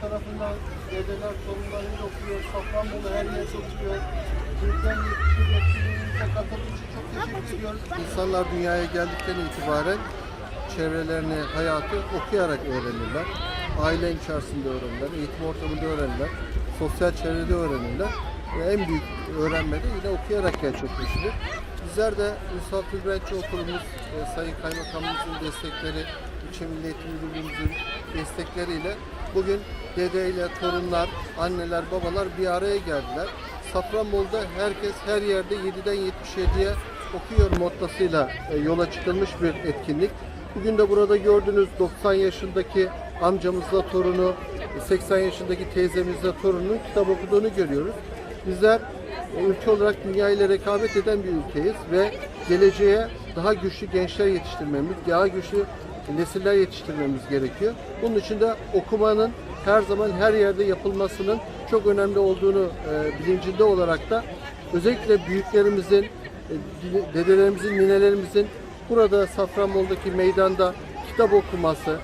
tarafından dedeler torunlarıyla okuyor. Safranbolu her yer okuyor. Türkler yetişir katıldığı için çok teşekkür ediyoruz. İnsanlar dünyaya geldikten itibaren çevrelerini, hayatı okuyarak öğrenirler. Aile içerisinde öğrenirler, eğitim ortamında öğrenirler, sosyal çevrede öğrenirler. En büyük öğrenme de yine okuyarak gerçekleşilir. Bizler de Ünsal Tülbentçi Okulumuz, e, Sayın Kaymakamımızın destekleri, ilçe Milli Eğitim Müdürlüğümüzün destekleriyle bugün dedeyle torunlar, anneler, babalar bir araya geldiler. Safranbolu'da herkes her yerde 7'den 77'ye okuyor mottasıyla e, yola çıkılmış bir etkinlik. Bugün de burada gördüğünüz 90 yaşındaki amcamızla torunu, 80 yaşındaki teyzemizle torunun kitap okuduğunu görüyoruz. Bizler ülke olarak dünya ile rekabet eden bir ülkeyiz ve geleceğe daha güçlü gençler yetiştirmemiz, daha güçlü nesiller yetiştirmemiz gerekiyor. Bunun için de okumanın her zaman her yerde yapılmasının çok önemli olduğunu e, bilincinde olarak da özellikle büyüklerimizin, e, dedelerimizin, ninelerimizin burada Safranbolu'daki meydanda kitap okuması,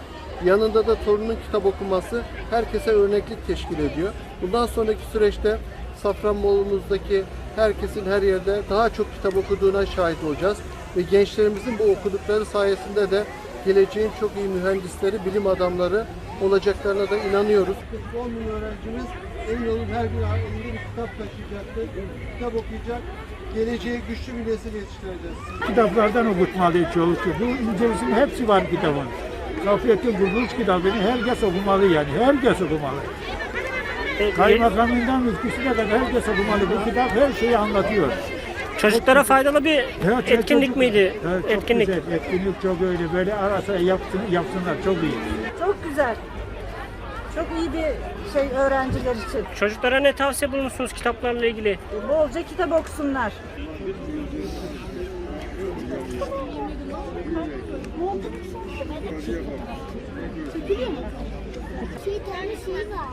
yanında da torunun kitap okuması herkese örneklik teşkil ediyor. Bundan sonraki süreçte Safranbolu'muzdaki herkesin her yerde daha çok kitap okuduğuna şahit olacağız. Ve gençlerimizin bu okudukları sayesinde de geleceğin çok iyi mühendisleri, bilim adamları olacaklarına da inanıyoruz. 10 bin öğrencimiz emin olun her gün elinde bir kitap taşıyacaktır, kitap okuyacak, geleceğe güçlü bir nesil yetiştireceğiz. kitaplardan okutmalı çalışıyor. Bu incelisin hepsi var kitabın. Gafiyet'in Kuruluş kitabını herkes okumalı yani. Herkes okumalı. Kaymakamından müftüsüne kadar herkes okumalı. Bu kitap her şeyi anlatıyor. Çocuklara faydalı bir Evet, etkinlik çocuk- miydi? Evet, çok etkinlik. güzel. Etkinlik çok öyle. Böyle arasa yapsın, yapsınlar. Çok iyi. Çok güzel. Çok iyi bir şey öğrenciler için. Çocuklara ne tavsiye bulunursunuz kitaplarla ilgili? Bolca kitap okusunlar. Şey tane şey var.